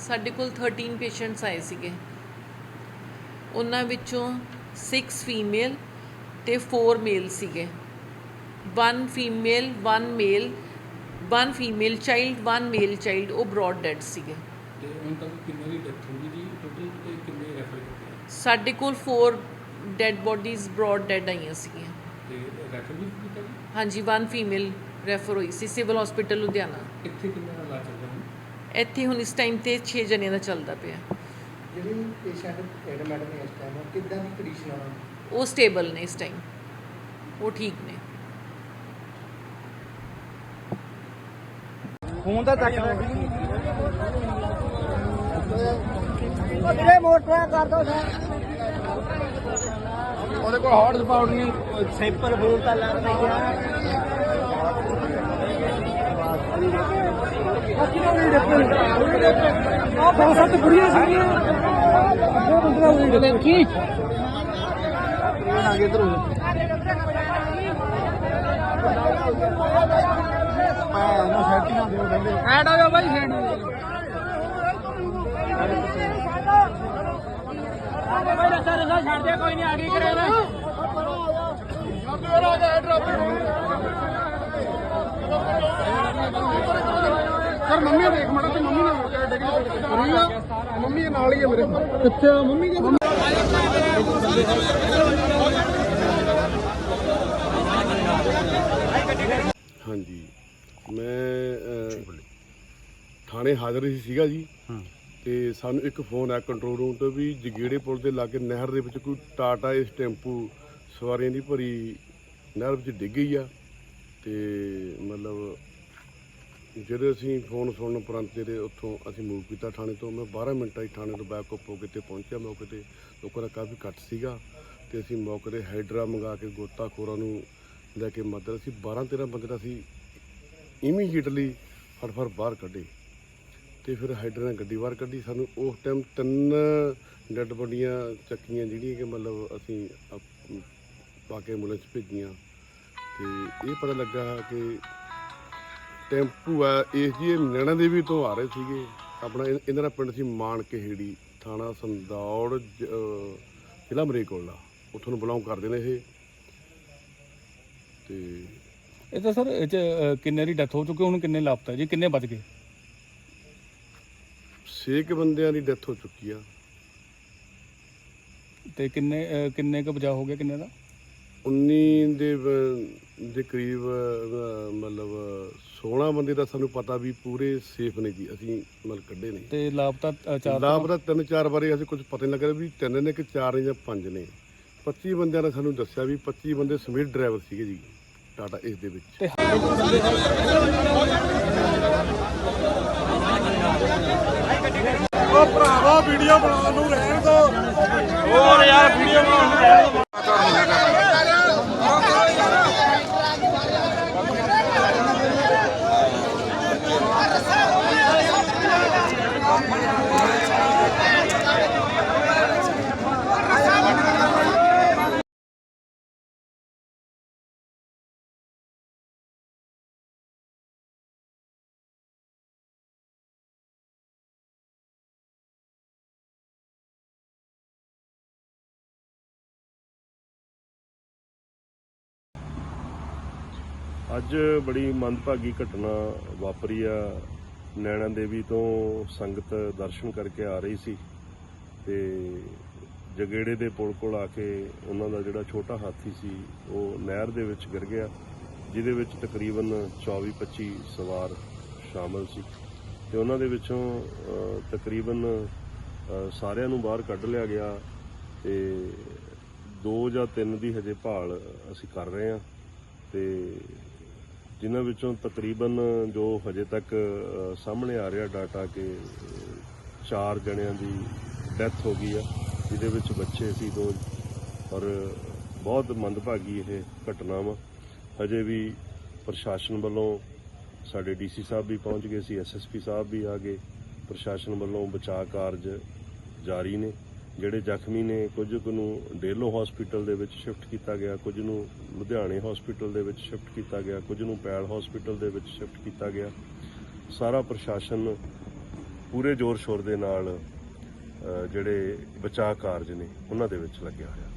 ਸਾਡੇ ਕੋਲ 13 ਪੇਸ਼ੈਂਟਸ ਆਏ ਸੀਗੇ। ਉਹਨਾਂ ਵਿੱਚੋਂ 6 ਫੀਮੇਲ ਤੇ 4 ਮੇਲ ਸੀਗੇ। 1 female 1 male 1 female child 1 male child ਉਹ ਬ੍ਰੌਡ ਡੈਡ ਸੀਗੇ। ਤੇ ਹੁਣ ਤੱਕ ਕਿੰਨੇ ਦੀ ਡੈਥ ਹੋ ਗਈ ਜੀ? ਟੋਟਲ ਤੇ ਕਿੰਨੇ ਰੈਫਰ ਕੀਤੇ ਆ? ਸਾਡੇ ਕੋਲ 4 ਡੈਡ ਬੋਡੀਜ਼ ਬ੍ਰੌਡ ਡੈਡ ਆਈਆਂ ਸੀਗੀਆਂ। ਤੇ ਰੈਫਰ ਵੀ ਕੀਤਾ ਜੀ? ਹਾਂਜੀ 1 ਫੀਮੇਲ ਰੈਫਰ ਹੋਈ ਸੀ ਸਿਵਲ ਹਸਪੀਟਲ ਲੁਧਿਆਣਾ। ਇੱਥੇ ਕਿੰਨਾ ਇਲਾਜ ਚੱਲ ਰਿਹਾ ਇੱਥੇ ਹੁਣ ਇਸ ਟਾਈਮ ਤੇ 6 ਜਣਿਆਂ ਦਾ ਚੱਲਦਾ ਪਿਆ। ਜਿਹੜੀ ਪੇਸ਼ੈਂਟ ਐਡਮਿਟ ਨੇ ਇਸ ਟਾਈਮ ਕਿੱਦਾਂ ਦੀ ਕੰਡੀਸ਼ਨ ਆ ਉਹ ਸਟੇਬਲ ਨੇ ਇਸ ਟਾਈਮ ਉਹ ਠੀਕ ਨੇ। ਫੋਨ ਤਾਂ ਚੱਕ ਵੀਰੇ ਮੋਟਰ ਕਰ ਦੋ ਉਹਦੇ ਕੋਲ ਹੌਟ ਸਪਾਉਟ ਨਹੀਂ। ਸੈਂਪਲ ਫੋਨ ਤਾਂ ਲੱਗ ਰਿਹਾ ਆ ਬਹੁਤ ਸੱਤ ਕੁੜੀਆਂ ਸੀਗੀਆਂ ਉਹ ਬੰਦਰਾ ਹੋਈ ਕੀ ਆ ਗਏ ਇਧਰ ਐਡ ਆ ਜਾਓ ਬਾਈ ਹੈਂਡ ਬਾਈ ਰਸਾ ਰਸਾ ਛੱਡ ਦੇ ਕੋਈ ਨਹੀਂ ਆ ਕਰੇ ਨਾ ਸਰ ਮੰਮੀ ਨੂੰ ਦੇਖ ਮੜਾ ਤੇ ਮੰਮੀ ਨਾਲ ਡਿੱਗ ਰਹੀ ਆ? ਮੰਮੀ ਦੇ ਨਾਲ ਹੀ ਆ ਮੇਰੇ ਕਿੱਥੇ ਆ ਮੰਮੀ? ਦੇ ਹਾਂਜੀ। ਮੈਂ ਥਾਣੇ ਹਾਜ਼ਰ ਹੀ ਸੀਗਾ ਜੀ। ਤੇ ਸਾਨੂੰ ਇੱਕ ਫੋਨ ਆਇਆ ਕੰਟਰੋਲ ਰੂਮ ਤੋਂ ਵੀ ਜਗੀੜੇ ਪੁਲ ਦੇ ਲਾਗੇ ਨਹਿਰ ਦੇ ਵਿੱਚ ਕੋਈ ਟਾਟਾ ਇਸ ਟੈਂਪੂ ਸਵਾਰੀਆਂ ਦੀ ਭਰੀ ਨਹਿਰ ਵਿੱਚ ਡਿੱਗ ਗਈ ਆ। ਤੇ ਮਤਲਬ ਜਦੋਂ ਅਸੀਂ ਫੋਨ ਸੁਣਨ ਉਪਰੰਤ ਜਿਹੜੇ ਉੱਥੋਂ ਅਸੀਂ ਮੂਵ ਕੀਤਾ ਥਾਣੇ ਤੋਂ, ਮੈਂ 12 ਮਿੰਟਾਂ 'ਚ ਥਾਣੇ ਤੋਂ ਬੈਕ ਅਪ ਹੋ ਕੇ ਤੇ ਪਹੁੰਚਿਆ ਮੌਕੇ ਤੇ। ਲੋਕਾਂ ਦਾ ਕਾਫੀ ਘੱਟ ਸੀਗਾ ਤੇ ਅਸੀਂ ਮੌਕੇ ਤੇ ਹਾਈਡਰਾ ਮੰਗਾ ਕੇ ਗੋਤਾਖੋਰਾਂ ਨੂੰ ਲੈ ਕੇ ਮਦਦ ਅਸੀਂ 12 13 ਬੰਦੇ ਦਾ ਅਸੀਂ ਇਮੀਡੀਏਟਲੀ ਫਟਫਟ ਬਾਹਰ ਕੱਢੇ ਤੇ ਫਿਰ ਹਾਈਡਰ ਨੇ ਗੱਡੀ ਬਾਹਰ ਕੱਢੀ। ਸਾਨੂੰ ਉਸ ਟਾਈਮ ਤਿੰਨ ਡੈੱਡ ਬੋਡੀਆਂ ਚੱਕੀਆਂ ਜਿਹੜੀਆਂ ਕਿ ਮਤਲਬ ਅਸੀਂ ਅਪ- ਪਾ ਕੇ ਐਂਬੂਲੈਂਸ ਭੇਜੀਆਂ ਤੇ ਇਹ ਪਤਾ ਲੱਗਾ ਕਿ ਟੈਂਪੂ ਆ ਇਸ ਜੀ ਨੈਣਾ ਦੇਵੀ ਤੋਂ ਆ ਰਹੇ ਸੀਗੇ। ਆਪਣਾ ਇਹ- ਇਹਨਾਂ ਦਾ ਪਿੰਡ ਸੀ ਮਾਨ ਕਹੇੜੀ ਥਾਣਾ ਸੰਦੌੜ ਜ- ਅਹ ਜ਼ਿਲ੍ਹਾ ਮਰੇਕੋਲਾ ਉੱਥੋਂ ਨੂੰ ਬਿਲੋਂਗ ਕਰਦੇ ਨੇ ਇਹ। ਤੇ ਇਹ ਤਾਂ ਸਰ ਇਹ 'ਚ, ਅ, ਕਿੰਨੇ ਦੀ ਡੈਥ ਹੋ ਚੁੱਕੀ ਹੁਣ ਕਿੰਨੇ ਲਾਪਤਾ? ਜੀ ਕਿੰਨੇ ਬਚ ਗਏ? ਛੇ ਕੁ ਬੰਦਿਆਂ ਦੀ ਡੈਥ ਹੋ ਚੁੱਕੀ ਆ। ਤੇ ਕਿੰਨੇ ਅ, ਕਿੰਨੇ ਕੁ ਬਚਾਅ ਹੋ ਗਿਆ ਕਿੰਨੇ ਦਾ? 19 ਦੇ ਦੇ ਕਰੀਬ ਮਤਲਬ 16 ਬੰਦੇ ਦਾ ਸਾਨੂੰ ਪਤਾ ਵੀ ਪੂਰੇ ਸੇਫ ਨੇ ਜੀ ਅਸੀਂ ਮਤਲਬ ਕੱਢੇ ਨੇ। ਤੇ ਲਾਪਤਾ ਅ, ਚਾਰ ਲਾਭ ਦਾ ਤਿੰਨ ਚਾਰ ਬਾਰੇ ਅਸੀਂ ਕੁਝ ਪਤਾ ਨਹੀਂ ਲੱਗਾ ਵੀ ਤਿੰਨ ਨੇ ਕਿ ਚਾਰ ਨੇ ਜਾਂ ਪੰਜ ਨੇ। 25 ਬੰਦਿਆਂ ਨੇ ਸਾਨੂੰ ਦੱਸਿਆ ਵੀ 25 ਬੰਦੇ ਸਮੀਰ ਡਰਾਈਵਰ ਸੀਗੇ ਜੀ ਟਾਟਾ ਇਸ ਦੇ ਵਿੱਚ। ਤੇ ਉਹ ਭਰਾਵਾ ਵੀਡੀਓ ਬਣਾਉਣ ਨੂੰ ਰਹਿਣ ਦੋ। ਹੋਰ ਯਾਰ ਵੀਡੀਓ ਬਣਾਉਣ ਨੂੰ ਰਹਿਣ ਦੋ। ਅੱਜ ਬੜੀ ਮੰਦਭਾਗੀ ਘਟਨਾ ਵਾਪਰੀ ਆ। ਨੈਣਾ ਦੇਵੀ ਤੋਂ ਸੰਗਤ ਦਰਸ਼ਨ ਕਰਕੇ ਆ ਰਹੀ ਸੀ ਤੇ ਜਗੇੜੇ ਦੇ ਪੁਲ ਕੋਲ ਆ ਕੇ ਉਹਨਾਂ ਦਾ ਜਿਹੜਾ ਛੋਟਾ ਹਾਥੀ ਸੀ, ਉਹ ਨਹਿਰ ਦੇ ਵਿੱਚ ਗਿਰ ਗਿਆ, ਜਿਹਦੇ ਵਿੱਚ ਤਕਰੀਬਨ 24-25 ਸਵਾਰ ਸ਼ਾਮਲ ਸੀ ਤੇ ਉਹਨਾਂ ਦੇ ਵਿੱਚੋਂ ਤਕਰੀਬਨ ਸਾਰਿਆਂ ਨੂੰ ਬਾਹਰ ਕੱਢ ਲਿਆ ਗਿਆ ਤੇ ਦੋ ਜਾਂ ਤਿੰਨ ਦੀ ਹਜੇ ਭਾਲ ਅਸੀਂ ਕਰ ਰਹੇ ਹਾਂ ਤੇ ਜਿਨ੍ਹਾਂ ਵਿੱਚੋਂ ਤਕਰੀਬਨ ਜੋ ਹਜੇ ਤੱਕ ਸਾਹਮਣੇ ਆ ਰਿਹਾ ਡਾਟਾ ਕਿ ਚਾਰ ਜਣਿਆਂ ਦੀ ਡੈਥ ਹੋ ਗਈ ਆ, ਜਿਹਦੇ ਵਿੱਚ ਬੱਚੇ ਸੀ ਦੋ। ਔਰ ਬਹੁਤ ਮੰਦਭਾਗੀ ਇਹ ਘਟਨਾ ਵਾ ਹਜੇ ਵੀ ਪ੍ਰਸ਼ਾਸਨ ਵੱਲੋਂ ਸਾਡੇ ਡੀਸੀ ਸਾਹਿਬ ਵੀ ਪਹੁੰਚ ਗਏ ਸੀ ਐਸਐਸਪੀ ਸਾਹਿਬ ਵੀ ਆ ਗਏ। ਪ੍ਰਸ਼ਾਸਨ ਵੱਲੋਂ ਬਚਾਅ ਕਾਰਜ ਜਾਰੀ ਨੇ। ਜਿਹੜੇ ਜ਼ਖਮੀ ਨੇ, ਕੁਝ ਕੁ ਨੂੰ ਡੇਲੋ ਹਸਪੀਟਲ ਦੇ ਵਿੱਚ ਸ਼ਿਫਟ ਕੀਤਾ ਗਿਆ, ਕੁਝ ਨੂੰ ਲੁਧਿਆਣੇ ਹਸਪੀਟਲ ਦੇ ਵਿੱਚ ਸ਼ਿਫਟ ਕੀਤਾ ਗਿਆ, ਕੁਝ ਨੂੰ ਪੈਲ ਹਸਪੀਟਲ ਦੇ ਵਿੱਚ ਸ਼ਿਫਟ ਕੀਤਾ ਗਿਆ। ਸਾਰਾ ਪ੍ਰਸ਼ਾਸਨ ਪੂਰੇ ਜ਼ੋਰ ਸ਼ੋਰ ਦੇ ਨਾਲ ਜਿਹੜੇ ਬਚਾਅ ਕਾਰਜ ਨੇ, ਉਹਨਾਂ ਦੇ ਵਿੱਚ ਲੱਗਿਆ ਹੋਇਆ।